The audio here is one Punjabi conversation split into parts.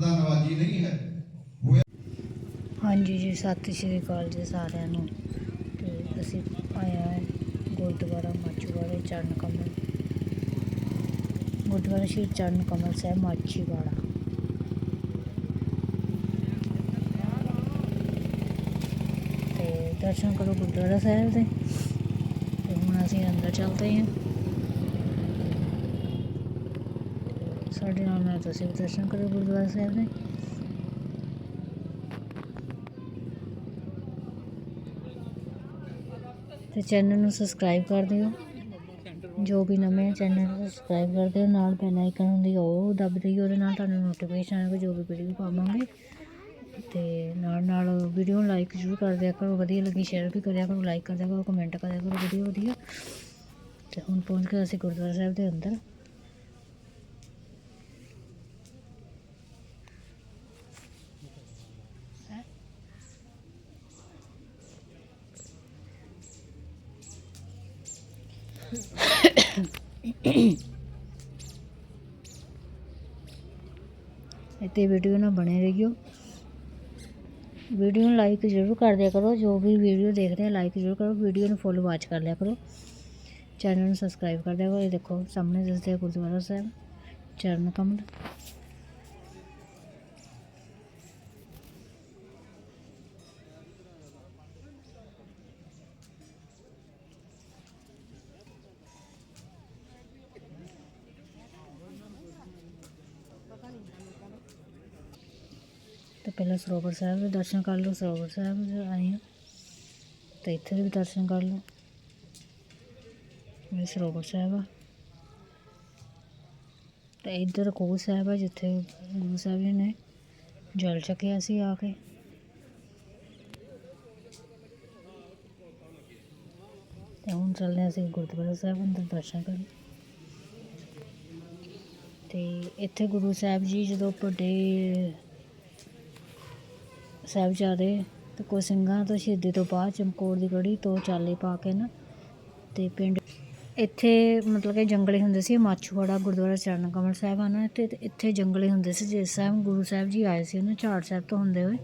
ਦਾ ਨਵਾਜੀ ਨਹੀਂ ਹੈ। ਹਾਂਜੀ ਜੀ, ਸਤਿ ਸ਼੍ਰੀ ਅਕਾਲ ਜੀ ਸਾਰਿਆਂ ਨੂੰ। ਤੇ ਅਸੀਂ ਆਇਆ ਹੈ ਗੁਰਦੁਆਰਾ ਮਾਚੀਵਾੜਾ ਚਰਨ ਕਮਲ ਗੁਰਦੁਆਰਾ ਸ਼੍ਰੀ ਚਰਨ ਕਮਲ ਸਾਹਿਬ ਮਾਚੀਵਾੜਾ ਤੇ ਦਰਸ਼ਨ ਕਰੋ ਗੁਰਦੁਆਰਾ ਸਾਹਿਬ ਦੇ। ਤੇ ਹੁਣ ਅਸੀਂ ਅੰਦਰ ਚੱਲਦੇ ਹਾਂ। ਸਾਡੇ ਨਾਲ ਮੈਂ ਤੁਸੀਂ ਵੀ ਦਰਸ਼ਨ ਕਰੋ, ਗੁਰਦੁਆਰਾ ਸਾਹਿਬ ਦੇ। ਤੇ ਚੈਨਲ ਨੂੰ ਸਬਸਕ੍ਰਾਈਬ ਕਰ ਦਿਓ। ਜੋ ਵੀ ਨਵੇਂ ਚੈਨਲ ਨੂੰ ਸਬਸਕ੍ਰਾਈਬ ਕਰ ਦਿਓ। ਨਾਲ ਬੈਲ ਆਈਕਨ ਹੁੰਦੀ ਉਹ ਦੱਬ ਦਿਓ ਉਹਦੇ ਨਾਲ ਤੁਹਾਨੂੰ ਨੋਟੀਫਿਕੇਸ਼ਨ ਆਏਗਾ, ਜੋ ਵੀ ਵੀਡੀਓ ਪਾਵਾਂਗੇ। ਤੇ ਨਾਲ ਨਾਲ ਵੀਡੀਓ ਨੂੰ ਲਾਈਕ ਜ਼ਰੂਰ ਕਰ ਦਿਆ ਕਰੋ। ਵਧੀਆ ਲੱਗੀ ਸ਼ੇਅਰ ਵੀ ਕਰਿਆ ਕਰੋ ਲਾਈਕ ਕਰ ਦਿਆ ਕਰੋ ਕਮੈਂਟ ਕਰਿਆ ਕਰੋ ਵੀਡੀਓ ਵਧੀਆ। ਤੇ ਹੁਣ ਪਹੁੰਚ ਗਏ ਅਸੀਂ ਗੁਰਦੁਆਰਾ ਸਾਹਿਬ ਦੇ ਅੰਦਰ। ਇੱਥੇ ਵੀਡੀਓ ਨਾਲ ਬਣੇ ਰਹੀਓ। ਵੀਡੀਓ ਨੂੰ ਲਾਈਕ ਜ਼ਰੂਰ ਕਰ ਦਿਆ ਕਰੋ। ਜੋ ਵੀ ਵੀਡੀਓ ਦੇਖਦੇ ਆ ਲਾਈਕ ਜ਼ਰੂਰ ਕਰੋ। ਵੀਡੀਓ ਨੂੰ ਫੁੱਲ ਵਾਚ ਕਰ ਲਿਆ ਕਰੋ। ਚੈਨਲ ਨੂੰ ਸਬਸਕ੍ਰਾਈਬ ਕਰ ਦਿਆ ਕਰੋ। ਇਹ ਦੇਖੋ, ਸਾਹਮਣੇ ਦੱਸਦੇ ਗੁਰਦੁਆਰਾ ਸਾਹਿਬ। ਚਰਨ ਕਮਲ ਤੇ ਪਹਿਲਾਂ ਸਰੋਵਰ ਸਾਹਿਬ ਦੇ ਦਰਸ਼ਨ ਕਰ ਲਓ, ਸਰੋਵਰ ਸਾਹਿਬ ਦੇ ਆਏ ਹਾਂ ਤੇ ਇੱਥੇ ਦੇ ਵੀ ਦਰਸ਼ਨ ਕਰ ਲਓ। ਇਹ ਸਰੋਵਰ ਸਾਹਿਬ ਆ। ਤੇ ਇੱਧਰ ਖੂਹ ਸਾਹਿਬ ਆ, ਜਿੱਥੇ ਗੁਰੂ ਸਾਹਿਬ ਜੀ ਨੇ ਜਲ ਚੱਕਿਆ ਸੀ ਆ ਕੇ। ਤੇ ਹੁਣ ਚੱਲਦੇ ਹਾਂ ਅਸੀਂ ਗੁਰਦੁਆਰਾ ਸਾਹਿਬ ਅੰਦਰ ਦਰਸ਼ਨ ਕਰਨ। ਤੇ ਇੱਥੇ ਗੁਰੂ ਸਾਹਿਬ ਜੀ ਜਦੋਂ ਵੱਡੇ ਸਾਹਿਬਜ਼ਾਦੇ ਅਤੇ ਕੋ ਸਿੰਘਾਂ ਤੋਂ ਸ਼ਹੀਦੀ ਤੋਂ ਬਾਅਦ ਚਮਕੌਰ ਦੀ ਗੜੀ ਤੋਂ ਚਾਲੇ ਪਾ ਕੇ ਨਾ ਅਤੇ ਪਿੰਡ ਇੱਥੇ ਮਤਲਬ ਕਿ ਜੰਗਲੇ ਹੁੰਦੇ ਸੀ, ਮਾਛੂਵਾੜਾ, ਗੁਰਦੁਆਰਾ ਚਰਨ ਕਮਲ ਸਾਹਿਬ ਆ ਨਾ ਤੇ ਇੱਥੇ ਜੰਗਲੇ ਹੁੰਦੇ ਸੀ, ਜਿਸ ਸਾਹਿਬ ਗੁਰੂ ਸਾਹਿਬ ਜੀ ਆਏ ਸੀ ਉਹਨਾਂ ਝਾੜ ਸਾਹਿਬ ਤੋਂ ਹੁੰਦੇ ਹੋਏ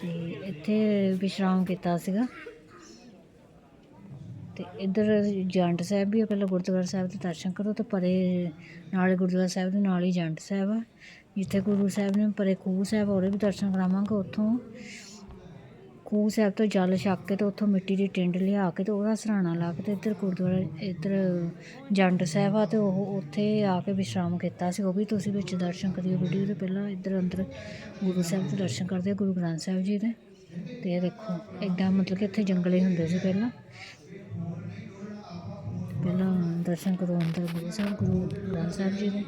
ਤੇ ਇੱਥੇ ਵਿਸ਼ਰਾਮ ਕੀਤਾ ਸੀਗਾ। ਤੇ ਇੱਧਰ ਜੰਟ ਸਾਹਿਬ ਵੀ ਪਹਿਲਾਂ ਗੁਰਦੁਆਰਾ ਸਾਹਿਬ ਦੇ ਦਰਸ਼ਨ ਕਰੋ ਤੇ ਪਰੇ ਨਾਲੇ ਗੁਰਦੁਆਰਾ ਸਾਹਿਬ ਦੇ ਨਾਲ ਹੀ ਜੰਟ ਸਾਹਿਬ ਆ। ਜਿੱਥੇ ਗੁਰੂ ਸਾਹਿਬ ਨੇ ਪਰੇ ਖੂਹ ਸਾਹਿਬ, ਉਹਦੇ ਵੀ ਦਰਸ਼ਨ ਕਰਾਵਾਂਗੇ ਉੱਥੋਂ। ਖੂਹ ਸਾਹਿਬ ਤੋਂ ਜਲ ਛੱਕ ਕੇ ਤੇ ਉੱਥੋਂ ਮਿੱਟੀ ਦੀ ਟਿੰਡ ਲਿਆ ਕੇ ਤੇ ਉਹਦਾ ਸਰਾਣਾ ਲਾ ਕੇ ਤੇ ਇੱਧਰ ਗੁਰਦੁਆਰਾ, ਇੱਧਰ ਜੰਡ ਸਾਹਿਬ ਆ ਤੇ ਉਹ ਉੱਥੇ ਆ ਕੇ ਵਿਸ਼ਰਾਮ ਕੀਤਾ ਸੀ। ਉਹ ਵੀ ਤੁਸੀਂ ਵਿੱਚ ਦਰਸ਼ਨ ਕਰਿਓ ਵੀਡੀਓ ਦੇ ਪਹਿਲਾਂ। ਇੱਧਰ ਅੰਦਰ ਗੁਰੂ ਸਾਹਿਬ ਦੇ ਦਰਸ਼ਨ ਕਰਦੇ ਗੁਰੂ ਗ੍ਰੰਥ ਸਾਹਿਬ ਜੀ ਦੇ। ਤੇ ਇਹ ਦੇਖੋ ਐਡਾ ਮਤਲਬ ਕਿ ਇੱਥੇ ਜੰਗਲੇ ਹੁੰਦੇ ਸੀ ਪਹਿਲਾਂ। ਪਹਿਲਾਂ ਦਰਸ਼ਨ ਕਰੋ ਅੰਦਰ ਗੁਰੂ ਸਾਹਿਬ, ਗੁਰੂ ਗ੍ਰੰਥ ਸਾਹਿਬ ਜੀ ਦੇ।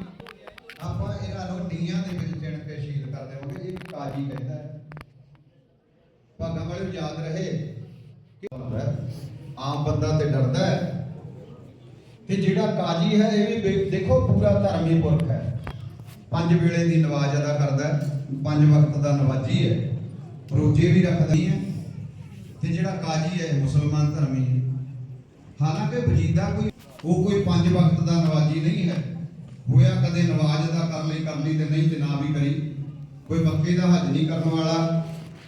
ਆਪਾਂ ਇਹਨਾਂ ਨੂੰ ਨੀਹਾਂ ਦੇ ਵਿੱਚ ਚਿਣ ਕੇ ਸ਼ਹੀਦ ਕਰ ਦੇਵਾਂਗੇ ਇਹ ਕਾਜੀ ਕਹਿੰਦਾ ਹੈ। ਭਾਗਾਂ ਵਾਲੇ ਨੂੰ ਯਾਦ ਰਹੇ ਕਿ ਆਮ ਬੰਦਾ ਤੇ ਡਰਦਾ ਹੈ ਤੇ ਜਿਹੜਾ ਕਾਜੀ ਹੈ, ਇਹ ਵੀ ਦੇਖੋ ਪੂਰਾ ਧਰਮੀ ਪੁਰਖ ਹੈ। ਪੰਜ ਵੇਲੇ ਦੀ ਨਵਾਜ਼ ਅਦਾ ਕਰਦਾ ਹੈ, ਪੰਜ ਵਕਤ ਦਾ ਨਵਾਜੀ ਹੈ, ਰੋਜ਼ੇ ਵੀ ਰੱਖਦਾ ਹੈ ਤੇ ਜਿਹੜਾ ਕਾਜੀ ਹੈ ਮੁਸਲਮਾਨ ਧਰਮੀ ਹੈ। ਹਾਲਾਂਕਿ ਵਜੀਦਾ ਕੋਈ ਉਹ ਕੋਈ ਪੰਜ ਵਕਤ ਦਾ ਨਵਾਜੀ ਨਹੀਂ ਹੈ। ਹੋਇਆ ਕਦੇ ਨਵਾਜ਼ ਦਾ ਕਰ ਲਈ ਕਰ ਲਈ ਤੇ ਨਹੀਂ ਤੇ ਨਾ ਵੀ ਕਰੀ। ਕੋਈ ਮੱਕੇ ਦਾ ਹੱਜ ਨਹੀਂ ਕਰਨ ਵਾਲਾ।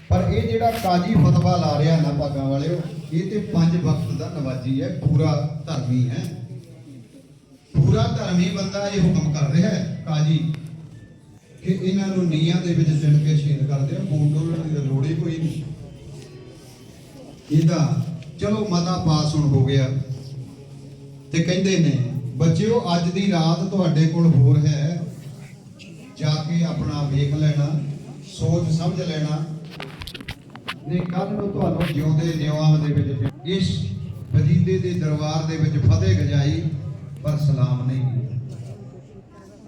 ਪਰ ਇਹ ਜਿਹੜਾ ਕਾਜੀ ਫਤਵਾ ਲਾ ਰਿਹਾ ਨਾ ਭਾਗਾਂ ਵਾਲਿਓ, ਇਹ ਤੇ ਪੰਜ ਵਕਤ ਦਾ ਨਵਾਜੀ ਹੈ, ਪੂਰਾ ਧਰਮੀ ਹੈ। ਪੂਰਾ ਧਰਮੀ ਬੰਦਾ ਇਹ ਹੁਕਮ ਕਰ ਰਿਹਾ ਹੈ, ਕਾਜੀ, ਕਿ ਇਹਨਾਂ ਨੂੰ ਨੀਹਾਂ ਦੇ ਵਿੱਚ ਚਿਣ ਕੇ ਸ਼ਹੀਦ ਕਰਦੇ ਦਿਓ ਖੂਨ ਡੋਲਣ ਦੀ ਲੋੜ ਹੀ ਕੋਈ ਨਹੀਂ। ਇਹਦਾ, ਚਲੋ ਮਤਾ ਪਾਸ ਹੁਣ ਹੋ ਗਿਆ। ਤੇ ਕਹਿੰਦੇ ਨੇ ਬੱਚਿਓ ਅੱਜ ਦੀ ਰਾਤ ਤੁਹਾਡੇ ਕੋਲ ਹੋਰ ਹੈ। ਜਾ ਕੇ ਆਪਣਾ ਵੇਖ ਲੈਣਾ ਸੋਚ ਸਮਝ ਲੈਣਾ। ਨੇ ਕੱਲ ਨੂੰ ਤੁਹਾਨੂੰ ਜਿਉਂਦੇ ਨਿਵਾਂ ਦੇ ਵਿੱਚ ਇਸ ਵਜੀਦੇ ਦੇ ਦਰਬਾਰ ਦੇ ਵਿੱਚ ਫਤਿਹ ਗਜਾਈ ਪਰ ਸਲਾਮ ਨਹੀਂ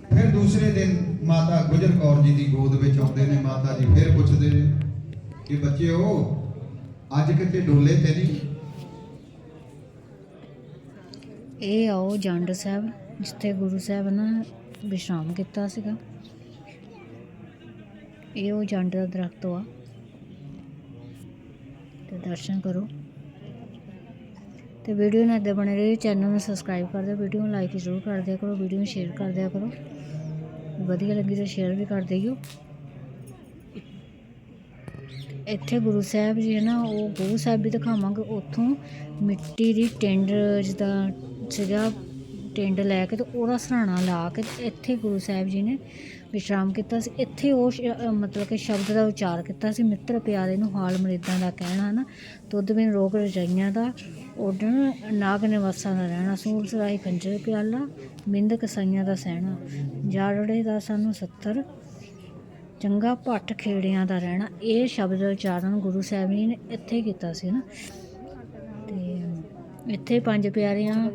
ਫਿਰ ਦੂਸਰੇ ਦਿਨ ਮਾਤਾ ਗੁਜਰ ਕੌਰ ਜੀ ਦੀ ਗੋਦ ਵਿੱਚ ਆਉਂਦੇ ਨੇ ਮਾਤਾ ਜੀ ਫਿਰ ਪੁੱਛਦੇ ਨੇ ਕਿ ਬੱਚਿਓ ਅੱਜ ਕਿਤੇ ਡੋਲੇ ਤੇ ਨਹੀਂ? ਇਹ ਆਓ ਜੰਡ ਸਾਹਿਬ, ਜਿੱਥੇ ਗੁਰੂ ਸਾਹਿਬ ਨੇ ਵਿਸ਼ਰਾਮ ਕੀਤਾ ਸੀਗਾ। ਇਹ ਉਹ ਜੰਡ ਦਾ ਦਰਖਤ ਆ। ਤੇ ਦਰਸ਼ਨ ਕਰੋ। ਤੇ ਵੀਡੀਓ ਨਾਲ ਇੱਦਾਂ ਬਣੇ ਰਹੀ, ਚੈਨਲ ਨੂੰ ਸਬਸਕ੍ਰਾਈਬ ਕਰ ਦਿਓ, ਵੀਡੀਓ ਨੂੰ ਲਾਈਕ ਜ਼ਰੂਰ ਕਰ ਦਿਆ ਕਰੋ, ਵੀਡੀਓ ਨੂੰ ਸ਼ੇਅਰ ਕਰ ਦਿਆ ਕਰੋ। ਵਧੀਆ ਲੱਗੀ ਤਾਂ ਸ਼ੇਅਰ ਵੀ ਕਰ ਦਿਓ। ਇੱਥੇ ਗੁਰੂ ਸਾਹਿਬ ਜੀ ਹੈ ਨਾ ਉਹ ਗੁਰੂ ਸਾਹਿਬ ਵੀ ਦਿਖਾਵਾਂਗੇ। ਉੱਥੋਂ ਮਿੱਟੀ ਦੀ ਟਿੰਡ ਜਿੱਦਾਂ ਸੀਗਾ ਟਿੰਡ ਲੈ ਕੇ ਤੇ ਉਹਦਾ ਸਰਾਣਾ ਲਾ ਕੇ ਤੇ ਇੱਥੇ ਗੁਰੂ ਸਾਹਿਬ ਜੀ ਨੇ ਵਿਸ਼ਰਾਮ ਕੀਤਾ ਸੀ। ਇੱਥੇ ਉਹ ਸ਼- ਅ, ਮਤਲਬ ਕਿ ਸ਼ਬਦ ਦਾ ਉਚਾਰ ਕੀਤਾ ਸੀ ਮਿੱਤਰ ਪਿਆਰੇ ਨੂੰ ਹਾਲ ਮਰੀਦਾਂ ਦਾ ਕਹਿਣਾ ਨਾ ਦੁੱਧ ਬਿਨ ਰੋਗ ਰਜਾਈਆਂ ਦਾ ਉਡਣ ਨਾਗ ਨਿਵਾਸਾਂ ਦਾ ਰਹਿਣਾ ਸੂਲ ਸਰਾਈ ਖੰਜਰ ਪਿਆਲਾ ਮਿੰਦ ਕਸਾਈਆਂ ਦਾ ਸਹਿਣਾ। ਜਾੜੜੇ ਦਾ ਸਾਨੂੰ 70 ਚੰਗਾ ਭੱਟ ਖੇੜਿਆਂ ਦਾ ਰਹਿਣਾ, ਇਹ ਸ਼ਬਦ ਉਚਾਰਨ ਗੁਰੂ ਸਾਹਿਬ ਜੀ ਨੇ ਇੱਥੇ ਕੀਤਾ ਸੀ ਨਾ। ਤੇ ਇੱਥੇ ਪੰਜ ਪਿਆਰਿਆਂ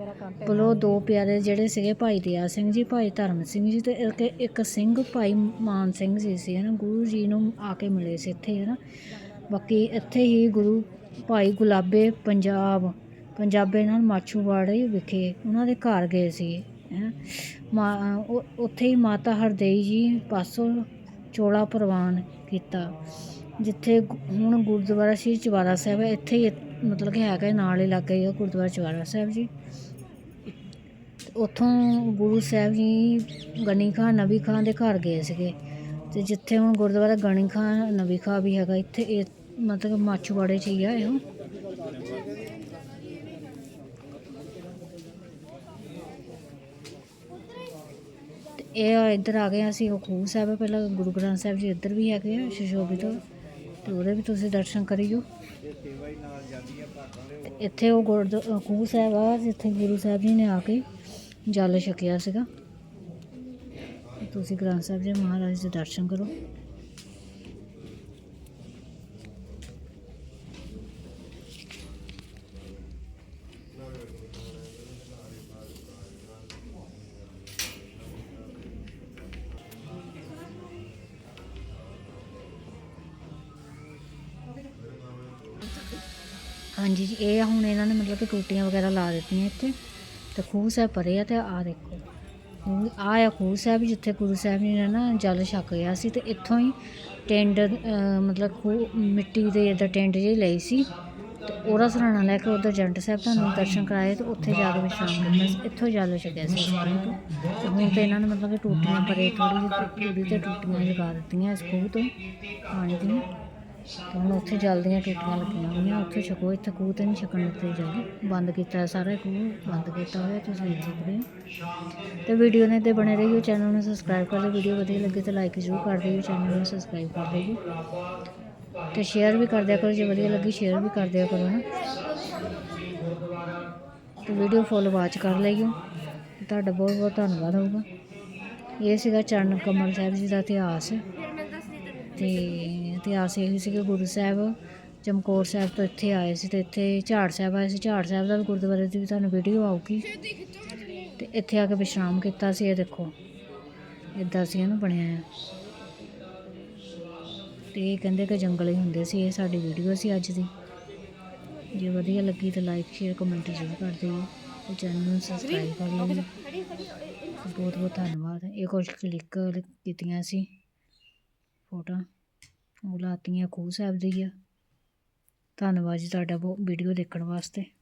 ਕੋਲੋਂ ਦੋ ਪਿਆਰੇ ਜਿਹੜੇ ਸੀਗੇ ਭਾਈ ਦਇਆ ਸਿੰਘ ਜੀ, ਭਾਈ ਧਰਮ ਸਿੰਘ ਜੀ ਤੇ ਇੱਕ ਸਿੰਘ, ਭਾਈ ਮਾਨ ਸਿੰਘ ਜੀ ਸੀ ਨਾ ਗੁਰੂ ਜੀ ਨੂੰ ਆ ਕੇ ਮਿਲੇ ਸੀ ਇੱਥੇ ਨਾ ਬਾਕੀ ਇੱਥੇ ਹੀ ਗੁਰੂ ਭਾਈ ਗੁਲਾਬੇ ਪੰਜਾਬ, ਪੰਜਾਬੇ ਨਾਲ ਮਾਛੂਵਾੜੇ ਵਿਖੇ ਉਹਨਾਂ ਦੇ ਘਰ ਗਏ ਸੀ, ਹੈਂ। ਮਾ, ਉਹ- ਉੱਥੇ ਹੀ ਮਾਤਾ ਹਰਦੇਈ ਜੀ ਪਾਸੋਂ ਚੋਲਾ ਪ੍ਰਵਾਨ ਕੀਤਾ, ਜਿੱਥੇ ਹੁਣ ਗੁਰਦੁਆਰਾ ਸ਼੍ਰੀ ਚਵਾਰਾ ਸਾਹਿਬ ਹੈ। ਇੱਥੇ ਹੀ ਮਤਲਬ ਕਿ ਹੈਗਾ ਨਾਲ ਹੀ ਲੱਗ ਹੀ ਗੁਰਦੁਆਰਾ ਚਵਾਰਾ ਸਾਹਿਬ ਜੀ। ਉੱਥੋਂ ਗੁਰੂ ਸਾਹਿਬ ਜੀ ਗਨੀ ਖਾਂ, ਨਬੀ ਖਾਂ ਦੇ ਘਰ ਗਏ ਸੀਗੇ। ਤੇ ਜਿੱਥੇ ਹੁਣ ਗੁਰਦੁਆਰਾ ਗਣੀ ਖਾਨ ਨਬੀ ਖਾਂ ਵੀ ਹੈਗਾ, ਇੱਥੇ ਇਹ ਮਤਲਬ ਮਾਛੂਵਾੜੇ 'ਚ ਹੀ ਆ ਇਹੋ। ਇਹ ਇੱਧਰ ਆ ਗਏ ਅਸੀਂ ਉਹ ਖੂਹ ਸਾਹਿਬ, ਪਹਿਲਾਂ ਗੁਰੂ ਗ੍ਰੰਥ ਸਾਹਿਬ ਜੀ ਇੱਧਰ ਵੀ ਹੈਗੇ ਆ ਸ਼ਸ਼ੋਭਿਤ ਤੇ। ਉਹਦੇ ਵੀ ਤੁਸੀਂ ਦਰਸ਼ਨ ਕਰਿਓ। ਇੱਥੇ ਉਹ ਗੁਰਦ ਖੂਹ ਸਾਹਿਬ ਆ, ਜਿੱਥੇ ਗੁਰੂ ਸਾਹਿਬ ਜੀ ਨੇ ਆ ਕੇ ਜਲ ਛਕਿਆ ਸੀਗਾ। ਤੁਸੀਂ ਗ੍ਰੰਥ ਸਾਹਿਬ ਜੀ ਮਹਾਰਾਜ ਦੇ ਦਰਸ਼ਨ ਕਰੋ। ਹਾਂਜੀ ਜੀ, ਇਹ ਆ ਹੁਣ ਇਹਨਾਂ ਨੇ ਮਤਲਬ ਕਿ ਟੂਟੀਆਂ ਵਗੈਰਾ ਲਾ ਦਿੱਤੀਆਂ ਇੱਥੇ। ਤੇ ਖੂਹ ਸਾਹਿਬ ਪਰੇ ਆ ਤੇ ਆ ਦੇਖੋ। ਖੂਹ- ਆਹ ਆ ਖੂਹ ਸਾਹਿਬ, ਜਿੱਥੇ ਗੁਰੂ ਸਾਹਿਬ ਜੀ ਨੇ ਨਾ ਜਲ ਛਕ ਗਿਆ ਸੀ ਤੇ ਇੱਥੋਂ ਹੀ ਟੈਂਡ ਮਤਲਬ ਖੂਹ, ਮਿੱਟੀ ਦੇ ਇਦਾਂ ਟੈਂਡ ਜਿਹੀ ਲਈ ਸੀ। ਤੇ ਉਹਦਾ ਸਰਾਣਾ ਲੈ ਕੇ ਉਧਰ ਜੰਟ ਸਾਹਿਬ ਤੁਹਾਨੂੰ ਦਰਸ਼ਨ ਕਰਾਏ ਤੇ ਉੱਥੇ ਜਾ ਕੇ ਵਿਸ਼ਰਾਮ ਕੀਤਾ ਸੀ। ਇੱਥੋਂ ਜਲ ਛਕਿਆ ਸੀ ਖੂਹ ਤੋਂ। ਤੇ ਹੁਣ ਤੇ ਇਹਨਾਂ ਨੇ ਮਤਲਬ ਕਿ ਟੂਟੀਆਂ ਪਰੇ ਥੋੜੀ ਜਿਹੀ ਦੂਰੀ ਤੇ ਟੂਟੀਆਂ ਲਗਾ ਦਿੱਤੀਆਂ ਇਸ ਖੂਹ ਤੋਂ। ਪਾਣੀ ਦੀਆਂ ਤੇ ਹੁਣ ਉੱਥੇ ਜਲਦੀਆਂ ਟੂਟੀਆਂ ਲੱਗੀਆਂ ਹੋਈਆਂ, ਉੱਥੇ ਛਕੋ, ਇੱਥੇ ਖੂਹ ਤੇ ਨਹੀਂ ਛਕਣ ਦਿੱਤੇ ਜਲ ਬੰਦ ਕੀਤਾ ਹੈ ਸਾਰਾ ਖੂਹ, ਬੰਦ ਕੀਤਾ ਹੋਇਆ, ਤੁਸੀਂ ਦੇਖ ਸਕਦੇ ਹੋ। ਤੇ ਵੀਡੀਓ ਨੇ ਤੇ ਬਣੇ ਰਹੀਓ ਚੈਨਲ ਨੂੰ ਸਬਸਕ੍ਰਾਈਬ ਕਰ ਲਿਓ ਵੀਡੀਓ ਵਧੀਆ ਲੱਗੇ ਤਾਂ ਲਾਈਕ ਜ਼ਰੂਰ ਕਰ ਦਿਓ ਚੈਨਲ ਨੂੰ ਸਬਸਕ੍ਰਾਈਬ ਕਰ ਦਿਓ। ਤੇ ਸ਼ੇਅਰ ਵੀ ਕਰ ਦਿਆ ਕਰੋ, ਜੇ ਵਧੀਆ ਲੱਗੀ ਸ਼ੇਅਰ ਵੀ ਕਰ ਦਿਆ ਕਰੋ ਨਾ ਤੇ ਵੀਡੀਓ ਫੁੱਲ ਵਾਚ ਕਰ ਲਈਓ। ਤੁਹਾਡਾ ਬਹੁਤ ਬਹੁਤ ਧੰਨਵਾਦ ਹੋਊਗਾ। ਇਹ ਸੀਗਾ ਚਰਨ ਕਮਲ ਸਾਹਿਬ ਜੀ ਦਾ ਇਤਿਹਾਸ। ਤੇ ਇਤਿਹਾਸ ਇਹ ਸੀ ਕਿ ਗੁਰੂ ਸਾਹਿਬ, ਚਮਕੌਰ ਸਾਹਿਬ ਤੋਂ ਇੱਥੇ ਆਏ ਸੀ ਅਤੇ ਇੱਥੇ ਝਾੜ ਸਾਹਿਬ ਆਏ ਸੀ। ਝਾੜ ਸਾਹਿਬ ਦਾ ਵੀ ਗੁਰਦੁਆਰੇ ਦੀ ਵੀ ਤੁਹਾਨੂੰ ਵੀਡੀਓ ਆਊਗੀ। ਅਤੇ ਇੱਥੇ ਆ ਕੇ ਵਿਸ਼ਰਾਮ ਕੀਤਾ ਸੀ, ਇਹ ਦੇਖੋ। ਇੱਦਾਂ ਸੀ ਇਹਨੂੰ ਬਣਿਆ ਆ। ਤੇ ਇਹ ਕਹਿੰਦੇ ਕਿ ਜੰਗਲ ਹੀ ਹੁੰਦੇ ਸੀ, ਇਹ ਸਾਡੀ ਵੀਡੀਓ ਸੀ ਅੱਜ ਦੀ। ਜੇ ਵਧੀਆ ਲੱਗੀ ਤਾਂ ਲਾਈਕ ਸ਼ੇਅਰ ਕਮੈਂਟ ਜ਼ਰੂਰ ਕਰ ਦਿਓ। ਤੇ ਚੈਨਲ ਨੂੰ ਸਬਸਕ੍ਰਾਈਬ ਕਰ ਲਓ। ਬਹੁਤ ਬਹੁਤ ਧੰਨਵਾਦ। ਇਹ ਕੁਝ ਕਲਿੱਕ ਕੀਤੀਆਂ ਸੀ। ਫੋਟੋਆਂ। ਉਹ ਲਾਤੀਆਂ ਖੂਹ ਸਾਹਿਬ ਦੀ ਆ। ਧੰਨਵਾਦ ਜੀ ਤੁਹਾਡਾ ਬਹੁਤ ਵੀਡੀਓ ਦੇਖਣ ਵਾਸਤੇ।